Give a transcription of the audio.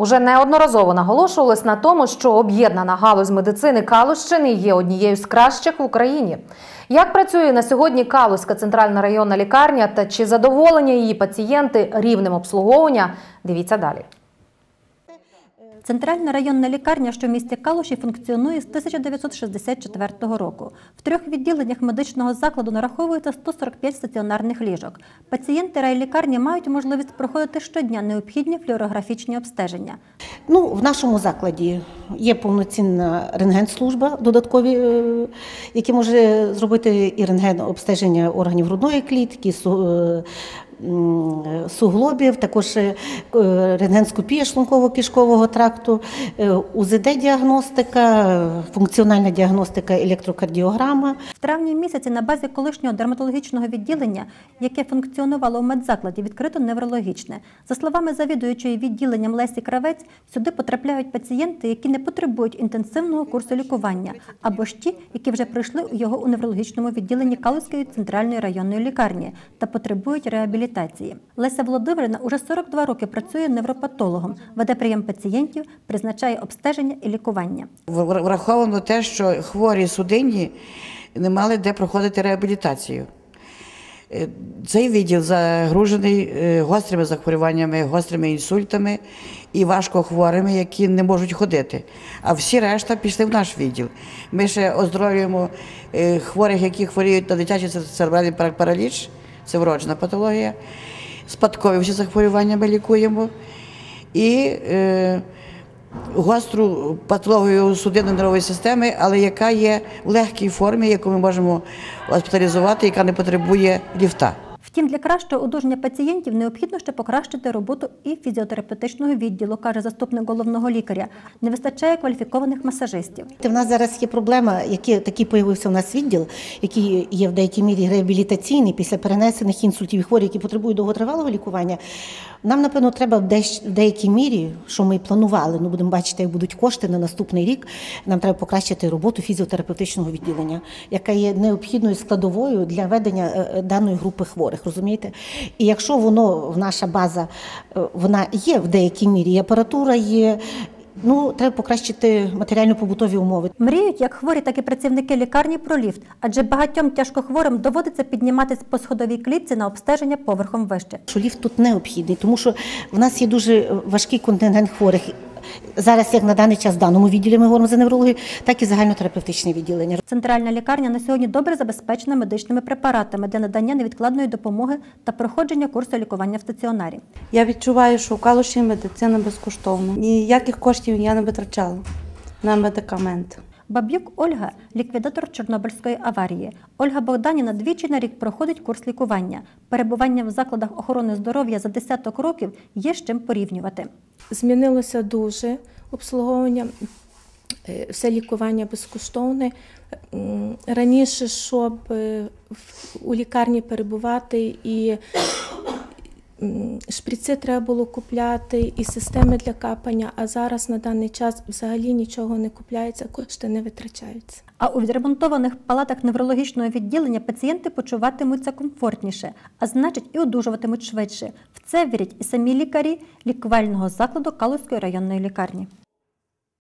Уже неодноразово наголошувалось на тому, що об'єднана галузь медицини Калущини є однією з кращих в Україні. Як працює на сьогодні Калузька центральна районна лікарня та чи задоволені її пацієнти рівнем обслуговування? Дивіться далі. Центральна районна лікарня, що в місті Калуші, функціонує з 1964 року. В трьох відділеннях медичного закладу нараховується 145 стаціонарних ліжок. Пацієнти райлікарні мають можливість проходити щодня необхідні флюорографічні обстеження. Ну, в нашому закладі є повноцінна рентген-служба, додаткові, е, які може зробити і рентген обстеження органів грудної клітки, е, суглобів, також е, рентгенскопія шлунково-кишкового тракту, е, УЗД-діагностика, функціональна діагностика, електрокардіограма. В травні місяці на базі колишнього дерматологічного відділення, яке функціонувало у медзакладі, відкрито неврологічне. За словами завідуючої відділенням Лесі Кравець, сюди потрапляють пацієнти, які не потребують інтенсивного курсу лікування, або ж ті, які вже пройшли його у неврологічному відділенні Калузької центральної районної лікарні та потребують реабілітації. Леся Володимирівна уже 42 роки працює невропатологом, веде прийом пацієнтів, призначає обстеження і лікування. Враховано те, що хворі судинні не мали де проходити реабілітацію. Е, Цей відділ загружений е, гострими захворюваннями, гострими інсультами і важкохворими, які не можуть ходити. А всі решта пішли в наш відділ. Ми ще оздоровлюємо е, хворих, які хворіють на дитячий цер- церебральний параліч, це вроджена патологія. Спадкові всі захворювання ми лікуємо. І е, гостру патологію судинно-нервової системи, але яка є в легкій формі, яку ми можемо госпіталізувати, яка не потребує ліфта. Втім, для кращого одужання пацієнтів необхідно ще покращити роботу і фізіотерапевтичного відділу, каже заступник головного лікаря. Не вистачає кваліфікованих масажистів. У нас зараз є проблема, який такий появився у нас відділ, який є в деякій мірі реабілітаційний після перенесених інсультів і хворі, які потребують довготривалого лікування. Нам, напевно, треба в деякій мірі, що ми планували, ну будемо бачити, як будуть кошти на наступний рік. Нам треба покращити роботу фізіотерапевтичного відділення, яка є необхідною складовою для ведення е, е, даної групи хворих. Розумієте? І якщо воно наша база е, вона є в деякій мірі, і апаратура є. Ну, треба покращити матеріально-побутові умови. Мріють як хворі, так і працівники лікарні про ліфт, адже багатьом тяжкохворим доводиться підніматись по сходовій клітці на обстеження поверхом вище. що ліфт тут необхідний, тому що в нас є дуже важкий контингент хворих. Зараз, як на даний час в даному відділі ми говоримо за неврологію, так і загальнотерапевтичне відділення. Центральна лікарня на сьогодні добре забезпечена медичними препаратами для надання невідкладної допомоги та проходження курсу лікування в стаціонарі. Я відчуваю, що в Калуші медицина безкоштовна. Ніяких коштів я не витрачала на медикаменти. Баб'юк Ольга ліквідатор Чорнобильської аварії. Ольга Богданіна двічі на рік проходить курс лікування. Перебування в закладах охорони здоров'я за десяток років є з чим порівнювати. Змінилося дуже обслуговування, е, все лікування безкоштовне. Раніше, щоб е, у лікарні перебувати і шприци треба було купляти, і системи для капання, а зараз на даний час взагалі нічого не купляється, кошти не витрачаються. А у відремонтованих палатах неврологічного відділення пацієнти почуватимуться комфортніше, а значить і одужуватимуть швидше. В це вірять і самі лікарі лікувального закладу Калузької районної лікарні.